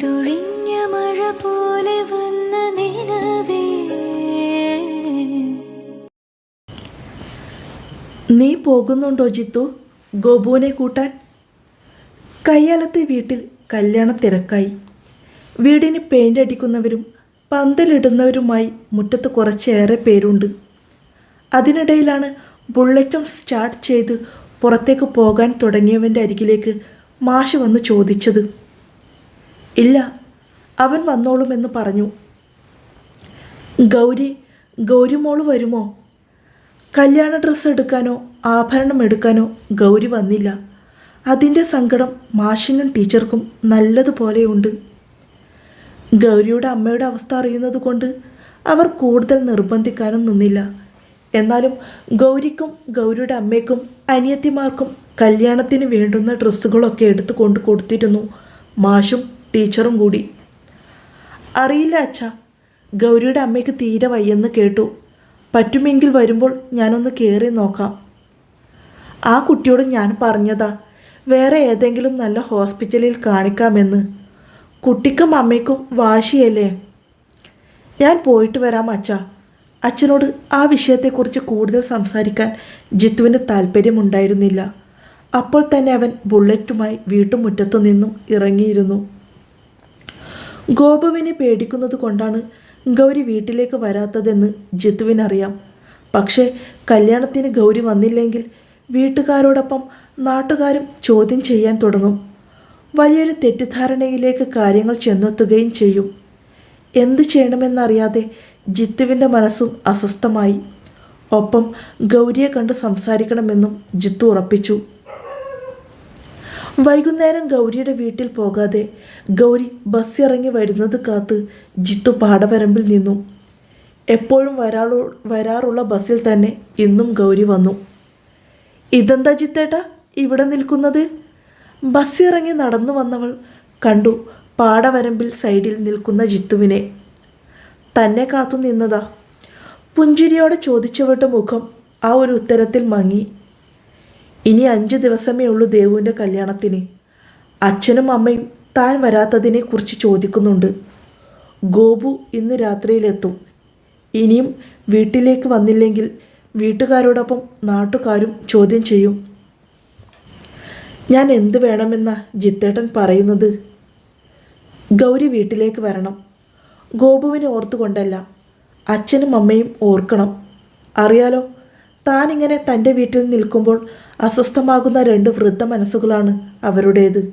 പെയ്തൊഴിഞ്ഞ മഴ പോലെ വന്ന നിലവേ. നീ പോകുന്നുണ്ടോ ജിത്തു? ഗോപുവിനെ കൂട്ടാൻ? കയ്യാലത്തെ വീട്ടിൽ കല്യാണ തിരക്കായി. വീടിന് പെയിന്റ് അടിക്കുന്നവരും പന്തലിടുന്നവരുമായി മുറ്റത്ത് കുറച്ചേറെ പേരുണ്ട്. അതിനിടയിലാണ് ബുള്ളറ്റും സ്റ്റാർട്ട് ചെയ്ത് പുറത്തേക്ക് പോകാൻ തുടങ്ങിയവന്റെ അരികിലേക്ക് മാഷ് വന്ന് ചോദിച്ചത്. ഇല്ല അവൻ വന്നോളുമെന്ന് പറഞ്ഞു. ഗൗരി ഗൗരിമോൾ വരുമോ? കല്യാണ ഡ്രസ്സ് എടുക്കാനോ ആഭരണം എടുക്കാനോ ഗൗരി വന്നില്ല. അതിന്റെ സങ്കടം മാഷിനും ടീച്ചർക്കും നല്ലതുപോലെയുണ്ട്. ഗൗരിയുടെ അമ്മയുടെ അവസ്ഥ അറിയുന്നത് കൊണ്ട് അവർ കൂടുതൽ നിർബന്ധിക്കാനും നിന്നില്ല. എന്നാലും ഗൗരിക്കും ഗൗരിയുടെ അമ്മയ്ക്കും അനിയത്തിമാർക്കും കല്യാണത്തിന് വേണ്ടുന്ന ഡ്രസ്സുകളൊക്കെ എടുത്തു കൊണ്ട് കൊടുത്തിരുന്നു മാഷും ടീച്ചറും കൂടി. അറിയില്ല അച്ഛ ഗൗരിയുടെ അമ്മയ്ക്ക് തീരെ വയ്യെന്ന് കേട്ടു. പറ്റുമെങ്കിൽ വരുമ്പോൾ ഞാനൊന്ന് കയറി നോക്കാം. ആ കുട്ടിയോട് ഞാൻ പറഞ്ഞതാ വേറെ ഏതെങ്കിലും നല്ല ഹോസ്പിറ്റലിൽ കാണിക്കാമെന്ന്. കുട്ടിക്കും അമ്മയ്ക്കും വാശിയല്ലേ? ഞാൻ പോയിട്ട് വരാം അച്ഛ. അച്ഛനോട് ആ വിഷയത്തെക്കുറിച്ച് കൂടുതൽ സംസാരിക്കാൻ ജിത്തുവിന് താല്പര്യമുണ്ടായിരുന്നില്ല അപ്പോൾ തന്നെ അവൻ ബുള്ളറ്റുമായി വീട്ടുമുറ്റത്തു നിന്നും ഇറങ്ങിയിരുന്നു. ഗോപുവിനെ പേടിക്കുന്നത് കൊണ്ടാണ് ഗൗരി വീട്ടിലേക്ക് വരാത്തതെന്ന് ജിത്തുവിനറിയാം. പക്ഷേ കല്യാണത്തിന് ഗൗരി വന്നില്ലെങ്കിൽ വീട്ടുകാരോടൊപ്പം നാട്ടുകാരും ചോദ്യം ചെയ്യാൻ തുടങ്ങും. വലിയൊരു തെറ്റിദ്ധാരണയിലേക്ക് കാര്യങ്ങൾ ചെന്നെത്തുകയും ചെയ്യും. എന്ത് ചെയ്യണമെന്നറിയാതെ ജിത്തുവിന്റെ മനസ്സും അസ്വസ്ഥമായി. ഒപ്പം ഗൗരിയെ കണ്ട് സംസാരിക്കണമെന്നും ജിത്തു ഉറപ്പിച്ചു. വൈകുന്നേരം ഗൗരിയുടെ വീട്ടിൽ പോകാതെ ഗൗരി ബസ് ഇറങ്ങി വരുന്നത് കാത്ത് ജിത്തു പാടവരമ്പിൽ നിന്നു. എപ്പോഴും വരാളോ വരാറുള്ള ബസ്സിൽ തന്നെ ഇന്നും ഗൗരി വന്നു. ഇതെന്താ ജിത്തേട്ടാ ഇവിടെ നിൽക്കുന്നത്? ബസ് ഇറങ്ങി നടന്നു വന്നവൾ കണ്ടു പാടവരമ്പിൽ സൈഡിൽ നിൽക്കുന്ന ജിത്തുവിനെ. തന്നെ കാത്തു നിന്നതാ? പുഞ്ചിരിയോടെ ചോദിച്ചവരുടെ മുഖം ആ ഒരു ഉത്തരത്തിൽ മങ്ങി. ഇനി അഞ്ച് ദിവസമേ ഉള്ളൂ ദേവുവിന്റെ കല്യാണത്തിന്. അച്ഛനും അമ്മയും താൻ വരാത്തതിനെ കുറിച്ച് ചോദിക്കുന്നുണ്ട്. ഗോപു ഇന്ന് രാത്രിയിലെത്തും. ഇനിയും വീട്ടിലേക്ക് വന്നില്ലെങ്കിൽ വീട്ടുകാരോടൊപ്പം നാട്ടുകാരും ചോദ്യം ചെയ്യും. ഞാൻ എന്ത് വേണമെന്ന ജിത്തേട്ടൻ പറയുന്നത്? ഗൗരി വീട്ടിലേക്ക് വരണം. ഗോപുവിനെ ഓർത്തുകൊണ്ടല്ല അച്ഛനും അമ്മയും ഓർക്കണം. അറിയാലോ താനിങ്ങനെ തന്റെ വീട്ടിൽ നിൽക്കുമ്പോൾ അസ്വസ്ഥമാകുന്ന രണ്ട് വൃദ്ധ മനസ്സുകളാണ് അവരുടേത്.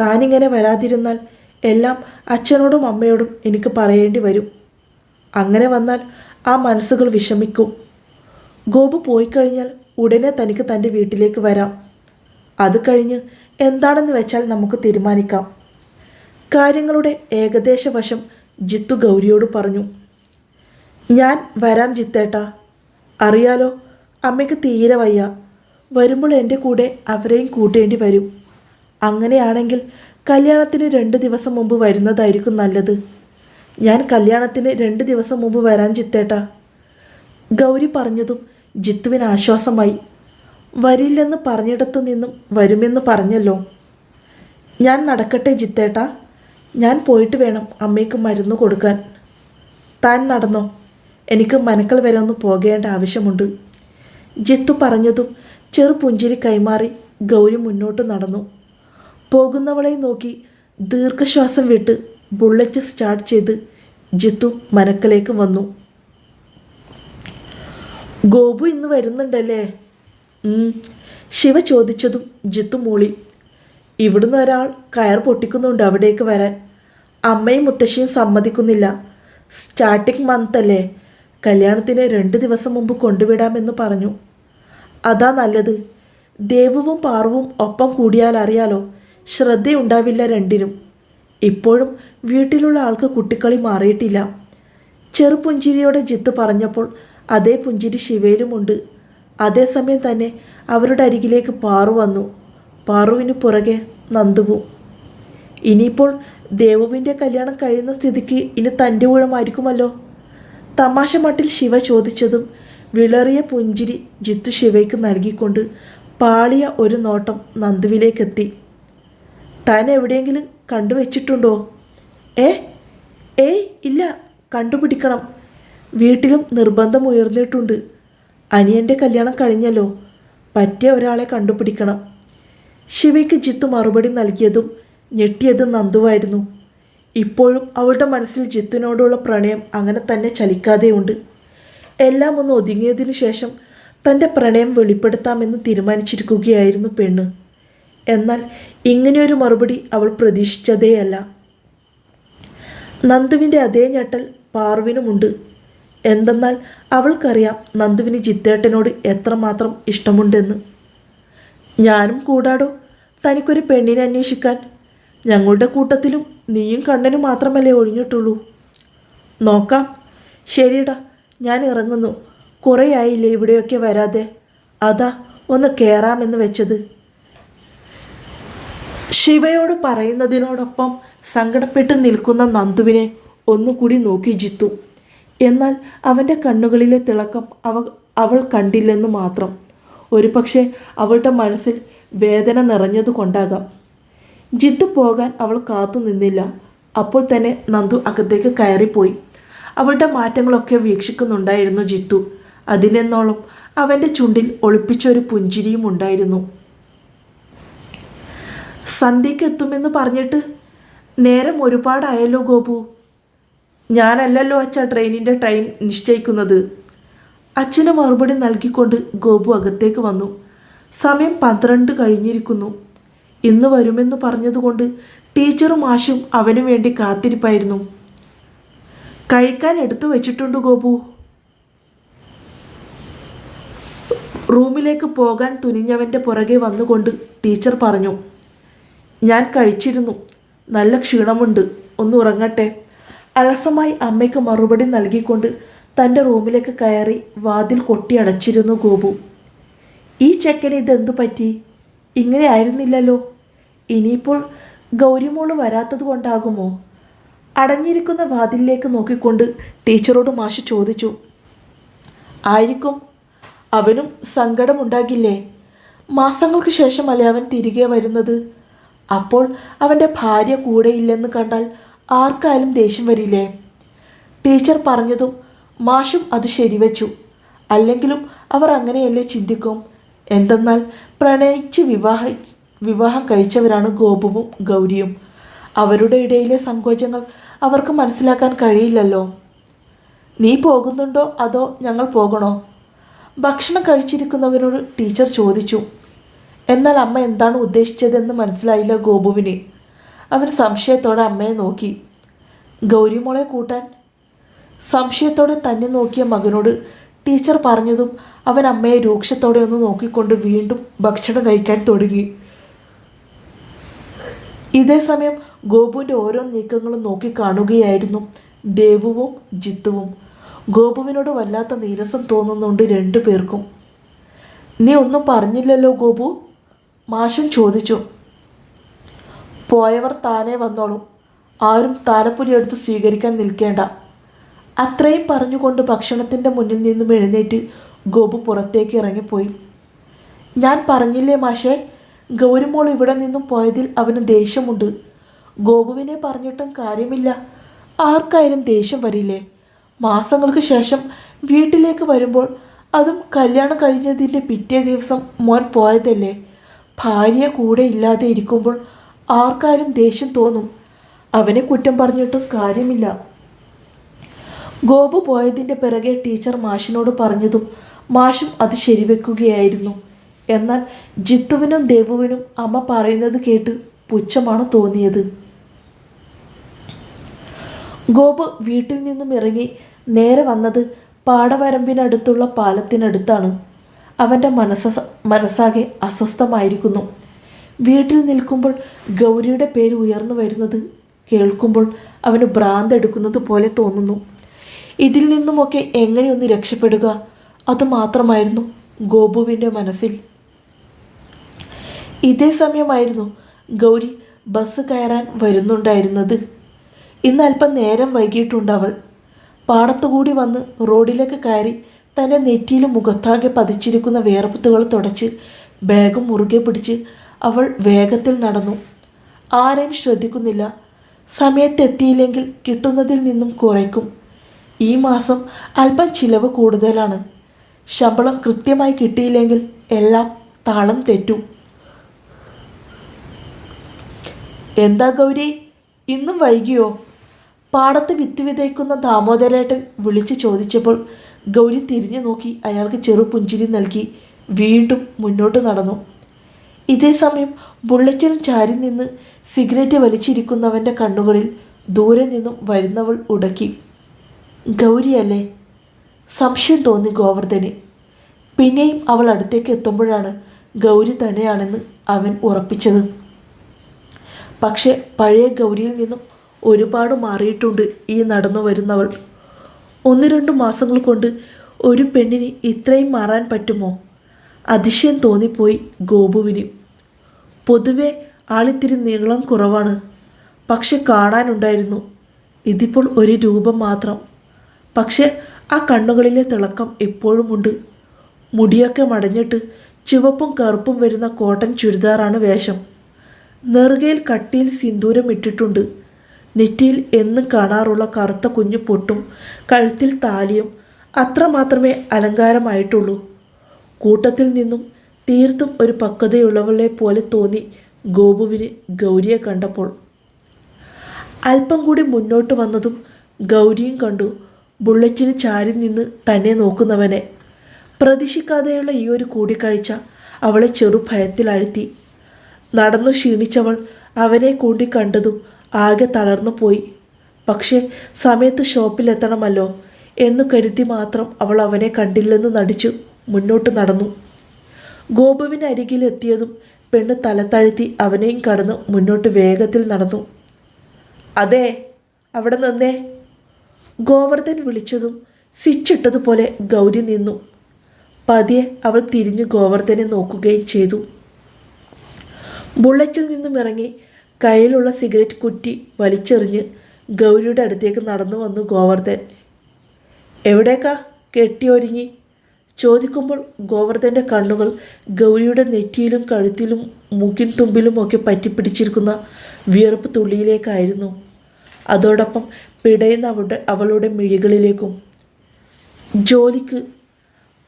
താനിങ്ങനെ വരാതിരുന്നാൽ എല്ലാം അച്ഛനോടും അമ്മയോടും എനിക്ക് പറയേണ്ടി വരും. അങ്ങനെ വന്നാൽ ആ മനസ്സുകൾ വിഷമിക്കും. ഗോപു പോയി കഴിഞ്ഞാൽ ഉടനെ തനിക്ക് തന്റെ വീട്ടിലേക്ക് വരാം. അത് കഴിഞ്ഞ് എന്താണെന്ന് വെച്ചാൽ നമുക്ക് തീരുമാനിക്കാം. കാര്യങ്ങളുടെ ഏകദേശ വശം ജിത്തു ഗൗരിയോട് പറഞ്ഞു. ഞാൻ വരാം ജിത്തേട്ടാ. അറിയാലോ അമ്മയ്ക്ക് തീരെ വയ്യ. വരുമ്പോൾ എന്റെ കൂടെ അവരെയും കൂട്ടേണ്ടി വരും. അങ്ങനെയാണെങ്കിൽ കല്യാണത്തിന് രണ്ട് ദിവസം മുമ്പ് വരുന്നതായിരിക്കും നല്ലത്. ഞാൻ കല്യാണത്തിന് രണ്ട് ദിവസം മുമ്പ് വരാൻ ജിത്തേട്ടാ. ഗൗരി പറഞ്ഞതും ജിത്തുവിന് ആശ്വാസമായി. വരില്ലെന്ന് പറഞ്ഞിടത്തു നിന്നും വരുമെന്ന് പറഞ്ഞല്ലോ. ഞാൻ നടക്കട്ടെ ജിത്തേട്ടാ. ഞാൻ പോയിട്ട് വേണം അമ്മയ്ക്ക് മരുന്ന് കൊടുക്കാൻ. താൻ നടന്നോ? എനിക്ക് മനക്കൾ വരെ ഒന്ന് പോകേണ്ട ആവശ്യമുണ്ട്. ജിത്തു പറഞ്ഞതും ചെറു പുഞ്ചിരി കൈമാറി ഗൗരി മുന്നോട്ട് നടന്നു. പോകുന്നവളെ നോക്കി ദീർഘശ്വാസം വിട്ട് ബുള്ളറ്റ് സ്റ്റാർട്ട് ചെയ്ത് ജിത്തു മനക്കലേക്ക് വന്നു. ഗോപു ഇന്ന് വരുന്നുണ്ടല്ലേ? ശിവ ചോദിച്ചതും ജിത്തു മൂളി. ഇവിടുന്ന് ഒരാൾ കയർ പൊട്ടിക്കുന്നുണ്ട് അവിടേക്ക് വരാൻ. അമ്മയും മുത്തശ്ശിയും സമ്മതിക്കുന്നില്ല. സ്റ്റാർട്ടിങ് മന്ത് അല്ലേ? കല്യാണത്തിന് രണ്ട് ദിവസം മുമ്പ് കൊണ്ടുവിടാമെന്ന് പറഞ്ഞു. അതാ നല്ലത്. ദേവുവും പാർവും ഒപ്പം കൂടിയാൽ അറിയാലോ ശ്രദ്ധയുണ്ടാവില്ല രണ്ടിനും. ഇപ്പോഴും വീട്ടിലുള്ള ആൾക്ക് കുട്ടിക്കളി മാറിയിട്ടില്ല. ചെറുപുഞ്ചിരിയോടെ ജിത്ത് പറഞ്ഞപ്പോൾ അതേ പുഞ്ചിരി ശിവയിലുമുണ്ട്. അതേസമയം തന്നെ അവരുടെ അരികിലേക്ക് പാറു വന്നു. പാറുവിന് പുറകെ നന്ദുവും. ഇനിയിപ്പോൾ ദേവുവിന്റെ കല്യാണം കഴിയുന്ന സ്ഥിതിക്ക് ഇനി തന്റെ ഊഴമായിരിക്കുമല്ലോ. തമാശ മട്ടിൽ ശിവ ചോദിച്ചതും വിളറിയ പുഞ്ചിരി ജിത്തു ശിവയ്ക്ക് നൽകിക്കൊണ്ട് പാളിയ ഒരു നോട്ടം നന്ദുവിലേക്കെത്തി. താൻ എവിടെയെങ്കിലും കണ്ടുവച്ചിട്ടുണ്ടോ? ഏ? ഏയ് ഇല്ല. കണ്ടുപിടിക്കണം. വീട്ടിലും നിർബന്ധം ഉയർന്നിട്ടുണ്ട്. അനിയന്റെ കല്യാണം കഴിഞ്ഞല്ലോ. പറ്റിയ ഒരാളെ കണ്ടുപിടിക്കണം. ശിവയ്ക്ക് ജിത്തു മറുപടി നൽകിയതും ഞെട്ടിയതും നന്ദുവായിരുന്നു. ഇപ്പോഴും അവളുടെ മനസ്സിൽ ജിത്തുവിനോടുള്ള പ്രണയം അങ്ങനെ തന്നെ ചലിക്കാതെയുണ്ട്. എല്ലാം ഒന്ന് ഒതുങ്ങിയതിനു ശേഷം തന്റെ പ്രണയം വെളിപ്പെടുത്താമെന്ന് തീരുമാനിച്ചിരിക്കുകയായിരുന്നു പെണ്ണ്. എന്നാൽ ഇങ്ങനെയൊരു മറുപടി അവൾ പ്രതീക്ഷിച്ചതേയല്ല. നന്ദുവിന്റെ അതേ ഞെട്ടൽ പാർവിനുമുണ്ട്. എന്തെന്നാൽ അവൾക്കറിയാം നന്ദുവിന് ജിത്തേട്ടനോട് എത്രമാത്രം ഇഷ്ടമുണ്ടെന്ന്. ഞാനും കൂടാടോ. തനിക്കൊരു പെണ്ണിനെ അന്വേഷിക്കാൻ ഞങ്ങളുടെ കൂട്ടത്തിലും നീയും കണ്ണനും മാത്രമല്ലേ ഒഴിഞ്ഞിട്ടുള്ളൂ. നോക്കാം. ശരിയടാ ഞാൻ ഇറങ്ങുന്നു. കുറേ ആയില്ലേ ഇവിടെയൊക്കെ വരാതെ? അതാ ഒന്ന് കയറാമെന്ന് വെച്ചത്. ശിവയോട് പറയുന്നതിനോടൊപ്പം സങ്കടപ്പെട്ട് നിൽക്കുന്ന നന്ദുവിനെ ഒന്നുകൂടി നോക്കി ജിത്തു. എന്നാൽ അവന്റെ കണ്ണുകളിലെ തിളക്കം അവ അവൾ കണ്ടില്ലെന്ന് മാത്രം. ഒരുപക്ഷെ അവളുടെ മനസ്സിൽ വേദന നിറഞ്ഞതുകൊണ്ടാകാം. ജിത്തു പോകാൻ അവൾ കാത്തു നിന്നില്ല. അപ്പോൾ തന്നെ നന്ദു അകത്തേക്ക് കയറിപ്പോയി. അവളുടെ മാറ്റങ്ങളൊക്കെ വീക്ഷിക്കുന്നുണ്ടായിരുന്നു ജിത്തു. അതിലെന്നോളം അവന്റെ ചുണ്ടിൽ ഒളിപ്പിച്ചൊരു പുഞ്ചിരിയും ഉണ്ടായിരുന്നു. സന്ധ്യയ്ക്ക് എത്തുമെന്ന് പറഞ്ഞിട്ട് നേരം ഒരുപാടായല്ലോ ഗോപു. ഞാനല്ലല്ലോ അച്ഛ ട്രെയിനിന്റെ ടൈം നിശ്ചയിക്കുന്നത്. അച്ഛന് മറുപടി നൽകിക്കൊണ്ട് ഗോപു അകത്തേക്ക് വന്നു. സമയം പന്ത്രണ്ട് കഴിഞ്ഞിരിക്കുന്നു. ഇന്ന് വരുമെന്ന് പറഞ്ഞതുകൊണ്ട് ടീച്ചറും ആശും അവനു വേണ്ടി കാത്തിരിപ്പായിരുന്നു. കഴിക്കാൻ എടുത്തു വെച്ചിട്ടുണ്ട് ഗോപു. റൂമിലേക്ക് പോകാൻ തുനിഞ്ഞവന്റെ പുറകെ വന്നുകൊണ്ട് ടീച്ചർ പറഞ്ഞു ഞാൻ കഴിച്ചിരുന്നു. നല്ല ക്ഷീണമുണ്ട്. ഒന്ന് ഉറങ്ങട്ടെ. അലസമായി അമ്മയ്ക്ക് മറുപടി നൽകിക്കൊണ്ട് തന്റെ റൂമിലേക്ക് കയറി വാതിൽ കൊട്ടിയടച്ചിരുന്നു ഗോപു. ഈ ചെക്കന് ഇതെന്തു പറ്റി? ഇങ്ങനെ ആയിരുന്നില്ലല്ലോ. ഇനിയിപ്പോൾ ഗൗരിമോൾ വരാത്തത് കൊണ്ടാകുമോ? അടഞ്ഞിരിക്കുന്ന വാതിലിലേക്ക് നോക്കിക്കൊണ്ട് ടീച്ചറോട് മാഷ് ചോദിച്ചു. ആയിരിക്കും. അവനും സങ്കടമുണ്ടാകില്ലേ? മാസങ്ങൾക്ക് ശേഷമല്ലേ അവൻ തിരികെ വരുന്നത്? അപ്പോൾ അവന്റെ ഭാര്യ കൂടെയില്ലെന്ന് കണ്ടാൽ ആർക്കാലും ദേഷ്യം വരില്ലേ? ടീച്ചർ പറഞ്ഞതും മാഷും അത് ശരിവച്ചു. അല്ലെങ്കിലും അവർ അങ്ങനെയല്ലേ ചിന്തിക്കും? എന്തെന്നാൽ പ്രണയിച്ച് വിവാഹ വിവാഹം കഴിച്ചവരാണ് ഗോപുവും ഗൗരിയും. അവരുടെ ഇടയിലെ സങ്കോചങ്ങൾ അവർക്ക് മനസ്സിലാക്കാൻ കഴിയില്ലല്ലോ. നീ പോകുന്നുണ്ടോ? അതോ ഞങ്ങൾ പോകണോ? ഭക്ഷണം കഴിച്ചിരിക്കുന്നവരോട് ടീച്ചർ ചോദിച്ചു. എന്നാൽ അമ്മ എന്താണ് ഉദ്ദേശിച്ചതെന്ന് മനസ്സിലായില്ല ഗോപുവിന്. അവൻ സംശയത്തോടെ അമ്മയെ നോക്കി. ഗൗരിമോളെ കൂട്ടാൻ? സംശയത്തോടെ തന്നെ നോക്കിയ മകനോട് ടീച്ചർ പറഞ്ഞതും അവൻ അമ്മയെ രൂക്ഷത്തോടെ ഒന്ന് നോക്കിക്കൊണ്ട് വീണ്ടും ഭക്ഷണം കഴിക്കാൻ തുടങ്ങി. ഇതേ സമയം ഗോപുവിന്റെ ഓരോ നീക്കങ്ങളും നോക്കി കാണുകയായിരുന്നു ദേവുവും ജിത്തുവും. ഗോപുവിനോട് വല്ലാത്ത നീരസം തോന്നുന്നുണ്ട് രണ്ടു പേർക്കും. നീ ഒന്നും പറഞ്ഞില്ലല്ലോ ഗോപു? മാഷൻ ചോദിച്ചു. പോയവർ താനേ വന്നോളും. ആരും താലപ്പൊലി എടുത്ത് സ്വീകരിക്കാൻ നിൽക്കേണ്ട. അത്രയും പറഞ്ഞുകൊണ്ട് ഭക്ഷണത്തിന്റെ മുന്നിൽ നിന്നും എഴുന്നേറ്റ് ഗോപു പുറത്തേക്ക് ഇറങ്ങിപ്പോയി. ഞാൻ പറഞ്ഞില്ലേ മാഷേ ഗൗരിമോൾ ഇവിടെ നിന്നും പോയതിൽ അവന് ദേഷ്യമുണ്ട്. ഗോപുവിനെ പറഞ്ഞിട്ടും കാര്യമില്ല. ആർക്കായാലും ദേഷ്യം വരില്ലേ? മാസങ്ങൾക്ക് ശേഷം വീട്ടിലേക്ക് വരുമ്പോൾ അതും കല്യാണം കഴിഞ്ഞതിന്റെ പിറ്റേ ദിവസം മോൻ പോയതല്ലേ? ഭാര്യ കൂടെ ഇല്ലാതെ ഇരിക്കുമ്പോൾ ആർക്കാരും ദേഷ്യം തോന്നും. അവനെ കുറ്റം പറഞ്ഞിട്ടും കാര്യമില്ല. ഗോപു പോയതിന്റെ പിറകെ ടീച്ചർ മാഷിനോട് പറഞ്ഞതും മാഷും അത് ശരിവെക്കുകയായിരുന്നു. എന്നാൽ ജിത്തുവിനും ദേവുവിനും അമ്മ പറയുന്നത് കേട്ട് പുച്ഛമാണ് തോന്നിയത്. ഗോപ് വീട്ടിൽ നിന്നും ഇറങ്ങി നേരെ വന്നത് പാടവരമ്പിനടുത്തുള്ള പാലത്തിനടുത്താണ്. അവന്റെ മനസ്സ മനസ്സാകെ അസ്വസ്ഥമായിരിക്കുന്നു. വീട്ടിൽ നിൽക്കുമ്പോൾ ഗൗരിയുടെ പേര് ഉയർന്നു വരുന്നത് കേൾക്കുമ്പോൾ അവന് ഭ്രാന്തെടുക്കുന്നത് പോലെ തോന്നുന്നു. ഇതിൽ നിന്നുമൊക്കെ എങ്ങനെയൊന്ന് രക്ഷപ്പെടുക അതുമാത്രമായിരുന്നു ഗോപുവിന്റെ മനസ്സിൽ. ഇതേ സമയമായിരുന്നു ഗൗരി ബസ് കയറാൻ വരുന്നുണ്ടായിരുന്നത്. ഇന്ന് അല്പം നേരം വൈകിയിട്ടുണ്ട് അവൾ. പാടത്തുകൂടി വന്ന് റോഡിലേക്ക് കയറി തന്റെ നെറ്റിയിലും മുഖത്താകെ പതിച്ചിരിക്കുന്ന വേർപുത്തുകൾ തുടച്ച് ബാഗും മുറുകെ പിടിച്ച് അവൾ വേഗത്തിൽ നടന്നു. ആരെയും ശ്രദ്ധിക്കുന്നില്ല. സമയത്തെത്തിയില്ലെങ്കിൽ കിട്ടുന്നതിൽ നിന്നും കുറയ്ക്കും. ഈ മാസം അല്പം ചിലവ് കൂടുതലാണ്. ശമ്പളം കൃത്യമായി കിട്ടിയില്ലെങ്കിൽ എല്ലാം താളം തെറ്റും. എന്താ ഗൗരി? ഇന്നും വൈകിയോ? പാടത്ത് വിത്ത് വിതയ്ക്കുന്ന ദാമോദരേട്ടൻ വിളിച്ചു ചോദിച്ചപ്പോൾ ഗൗരി തിരിഞ്ഞു നോക്കി അയാൾക്ക് ചെറു പുഞ്ചിരി നൽകി വീണ്ടും മുന്നോട്ട് നടന്നു. ഇതേ സമയം ബുള്ളറ്റിനും ചാരി നിന്ന് സിഗരറ്റ് വലിച്ചിരിക്കുന്നവന്റെ കണ്ണുകളിൽ ദൂരെ നിന്നും വരുന്നവൾ ഉടക്കി. ഗൗരിയല്ലേ? സംശയം തോന്നി ഗോവർദ്ധന്. പിന്നെയും അവൾ അടുത്തേക്ക് എത്തുമ്പോഴാണ് ഗൗരി തന്നെയാണെന്ന് അവൻ ഉറപ്പിച്ചത്. പക്ഷെ പഴയ ഗൗരിയിൽ നിന്നും ഒരുപാട് മാറിയിട്ടുണ്ട് ഈ നടന്നു വരുന്നവൾ. ഒന്ന് രണ്ട് മാസങ്ങൾ കൊണ്ട് ഒരു പെണ്ണിന് ഇത്രയും മാറാൻ പറ്റുമോ? അതിശയം തോന്നിപ്പോയി ഗോപുവിന്. പൊതുവെ ആളിത്തിരി നീളം കുറവാണ്. പക്ഷെ കാണാനുണ്ടായിരുന്നു. ഇതിപ്പോൾ ഒരു രൂപം മാത്രം. പക്ഷെ ആ കണ്ണുകളിലെ തിളക്കം എപ്പോഴുമുണ്ട്. മുടിയൊക്കെ മടഞ്ഞിട്ട് ചുവപ്പും കറുപ്പും വരുന്ന കോട്ടൺ ചുരിദാറാണ് വേഷം. നെറുകയിൽ കട്ടിയിൽ സിന്ദൂരം ഇട്ടിട്ടുണ്ട്. നെറ്റിയിൽ എന്നും കാണാറുള്ള കറുത്ത കുഞ്ഞു പൊട്ടും കഴുത്തിൽ താലിയും അത്ര മാത്രമേ അലങ്കാരമായിട്ടുള്ളൂ. കൂട്ടത്തിൽ നിന്നും തീർത്തും ഒരു പക്വതയുള്ളവളെ പോലെ തോന്നി ഗോപുവിന് ഗൗരിയെ കണ്ടപ്പോൾ. അല്പം കൂടി മുന്നോട്ട് വന്നതും ഗൗരിയും കണ്ടു ബുള്ളറ്റിന് ചാരി നിന്ന് തന്നെ നോക്കുന്നവനെ. പ്രതീക്ഷിക്കാതെയുള്ള ഈ ഒരു കൂടിക്കാഴ്ച അവളെ ചെറു ഭയത്തിലഴ്ത്തി നടന്നു ക്ഷീണിച്ചവൾ അവനെ കണ്ടതും ആകെ തളർന്നു പോയി. പക്ഷേ സമയത്ത് ഷോപ്പിലെത്തണമല്ലോ എന്നു കരുതി മാത്രം അവൾ അവനെ കണ്ടില്ലെന്ന് നടിച്ചു മുന്നോട്ട് നടന്നു. ഗോപുവിന് അരികിലെത്തിയതും പെണ്ണ് തലത്താഴ്ത്തി അവനെയും കടന്ന് മുന്നോട്ട് വേഗത്തിൽ നടന്നു. അതെ അവിടെ നിന്നേ. ഗോവർദ്ധൻ വിളിച്ചതും സ്വിച്ചിട്ടതുപോലെ ഗൗരി നിന്നു. പതിയെ അവൾ തിരിഞ്ഞ് ഗോവർദ്ധനെ നോക്കുകയും ചെയ്തു. ബുള്ളറ്റിൽ നിന്നും ഇറങ്ങി കയ്യിലുള്ള സിഗരറ്റ് കുറ്റി വലിച്ചെറിഞ്ഞ് ഗൗരിയുടെ അടുത്തേക്ക് നടന്നു വന്നു ഗോവർദ്ധൻ. എവിടേക്കാ? കെട്ടിയൊരുങ്ങി ചോദിക്കുമ്പോൾ ഗോവർദ്ധന്റെ കണ്ണുകൾ ഗൗരിയുടെ നെറ്റിയിലും കഴുത്തിലും മൂക്കിൻ തുമ്പിലും ഒക്കെ പറ്റിപ്പിടിച്ചിരിക്കുന്ന വിയർപ്പ് തുള്ളിയിലേക്കായിരുന്നു. അതോടൊപ്പം പിടയുന്ന അവളുടെ അവളുടെ മിഴികളിലേക്കും. ജോലിക്ക്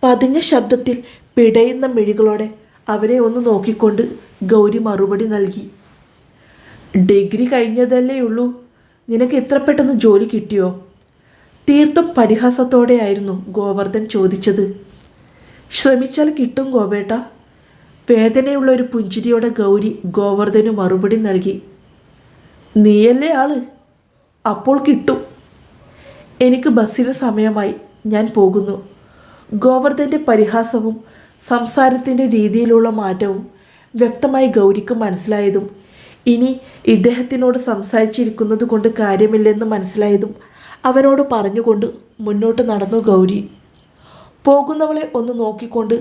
പതിഞ്ഞ ശബ്ദത്തിൽ പിടയുന്ന മിഴികളോടെ അവരെ ഒന്ന് നോക്കിക്കൊണ്ട് ഗൗരി മറുപടി നൽകി. ഡിഗ്രി കഴിഞ്ഞതല്ലേ ഉള്ളൂ. നിനക്ക് എത്ര പെട്ടെന്ന് ജോലി കിട്ടിയോ? തീർത്തും പരിഹാസത്തോടെയായിരുന്നു ഗോവർദ്ധൻ ചോദിച്ചത്. ശ്രമിച്ചാൽ കിട്ടും ഗോപേട്ട. വേദനയുള്ള ഒരു പുഞ്ചിരിയോടെ ഗൗരി ഗോവർദ്ധന് മറുപടി നൽകി. നീയല്ലേ ആൾ? അപ്പോൾ കിട്ടും. എനിക്ക് ബസ്സിന് സമയമായി. ഞാൻ പോകുന്നു. ഗോവർദ്ധന്റെ പരിഹാസവും സംസാരത്തിന്റെ രീതിയിലുള്ള മാറ്റവും വ്യക്തമായി ഗൗരിക്ക് മനസ്സിലായതും ഇനി ഇദ്ദേഹത്തിനോട് സംസാരിച്ചിരിക്കുന്നത് കൊണ്ട് കാര്യമില്ലെന്ന് മനസ്സിലായതും അവനോട് പറഞ്ഞുകൊണ്ട് മുന്നോട്ട് നടന്നു ഗൗരി. പോകുന്നവളെ ഒന്ന് നോക്കിക്കൊണ്ട്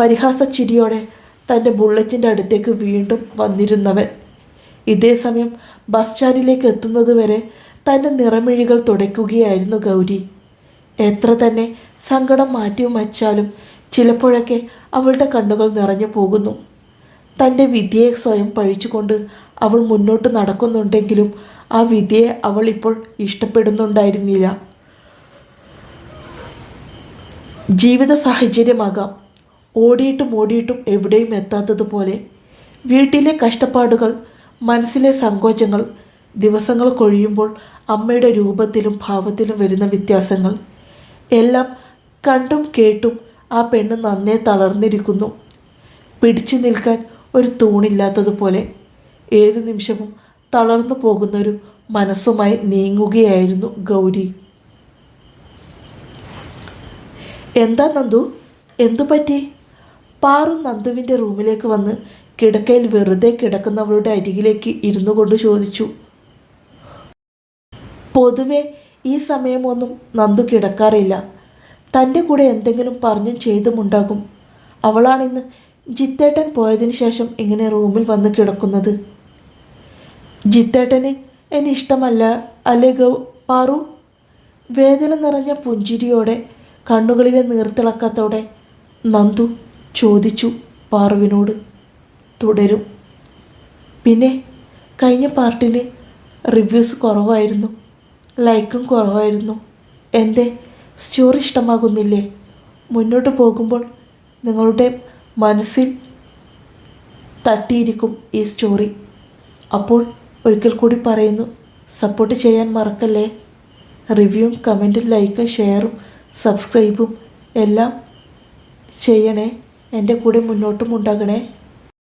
പരിഹാസ ചിരിയോടെ തന്റെ ബുള്ളറ്റിന്റെ അടുത്തേക്ക് വീണ്ടും വന്നിരുന്നവൻ. ഇതേ സമയം ബസ് സ്റ്റാൻഡിലേക്ക് എത്തുന്നതുവരെ തന്റെ നിറമിഴികൾ തുടയ്ക്കുകയായിരുന്നു ഗൗരി. എത്ര തന്നെ സങ്കടം മാറ്റി വച്ചാലും ചിലപ്പോഴൊക്കെ അവളുടെ കണ്ണുകൾ നിറഞ്ഞു പോകുന്നു. തന്റെ വിധിയെ സ്വയം പഴിച്ചുകൊണ്ട് അവൾ മുന്നോട്ട് നടക്കുന്നുണ്ടെങ്കിലും ആ വിധിയെ അവൾ ഇപ്പോൾ ഇഷ്ടപ്പെടുന്നുണ്ടായിരുന്നില്ല. ജീവിത സാഹചര്യമാകാം. ഓടിയിട്ടും ഓടിയിട്ടും എവിടെയും എത്താത്തതുപോലെ വീട്ടിലെ കഷ്ടപ്പാടുകൾ മനസ്സിലെ സങ്കോചങ്ങൾ ദിവസങ്ങൾ കൊഴിയുമ്പോൾ അമ്മയുടെ രൂപത്തിലും ഭാവത്തിലും വരുന്ന വ്യത്യാസങ്ങൾ എല്ലാം കണ്ടും കേട്ടും ആ പെണ്ണ് നന്നേ തളർന്നിരിക്കുന്നു. പിടിച്ചു നിൽക്കാൻ ഒരു തൂണില്ലാത്തതുപോലെ ഏത് നിമിഷവും തളർന്നു പോകുന്നൊരു മനസ്സുമായി നീങ്ങുകയായിരുന്നു ഗൗരി. എന്താ നന്ദു? എന്തു പറ്റി? പാറു നന്ദുവിന്റെ റൂമിലേക്ക് വന്ന് കിടക്കയിൽ വെറുതെ കിടക്കുന്നവളുടെ അരികിലേക്ക് ഇരുന്നു കൊണ്ട് ചോദിച്ചു. പൊതുവെ ഈ സമയമൊന്നും നന്ദു കിടക്കാറില്ല. തന്റെ കൂടെ എന്തെങ്കിലും പറഞ്ഞും ചെയ്തുമുണ്ടാകും അവളാണിന്ന് ജിത്തേട്ടൻ പോയതിന് ശേഷം ഇങ്ങനെ റൂമിൽ വന്ന് കിടക്കുന്നത്? ജിത്തേട്ടന് എന്നെ ഇഷ്ടമല്ല അല്ലേ ഗൗ പാറു? വേദന നിറഞ്ഞ പുഞ്ചിരിയോടെ കണ്ണുകളിലെ നീർത്തിളക്കത്തോടെ നന്ദു ചോദിച്ചു പാറുവിനോട്. തുടരും. പിന്നെ കഴിഞ്ഞ പാർട്ടിന് റിവ്യൂസ് കുറവായിരുന്നു. ലൈക്കും കുറവായിരുന്നു. എന്തേ? സ്റ്റോറി ഇഷ്ടമാകുന്നില്ലേ? മുന്നോട്ട് പോകുമ്പോൾ നിങ്ങളുടെ മനസ്സിൽ തട്ടിയിരിക്കും ഈ സ്റ്റോറി അപ്പോൾ ഒരിക്കൽ കൂടി പറയുന്നു സപ്പോർട്ട് ചെയ്യാൻ മറക്കല്ലേ? റിവ്യൂവും കമന്റും ലൈക്കും ഷെയറും സബ്സ്ക്രൈബും എല്ലാം ചെയ്യണേ. എന്റെ കൂടെ മുന്നോട്ടും ഉണ്ടാകണേ.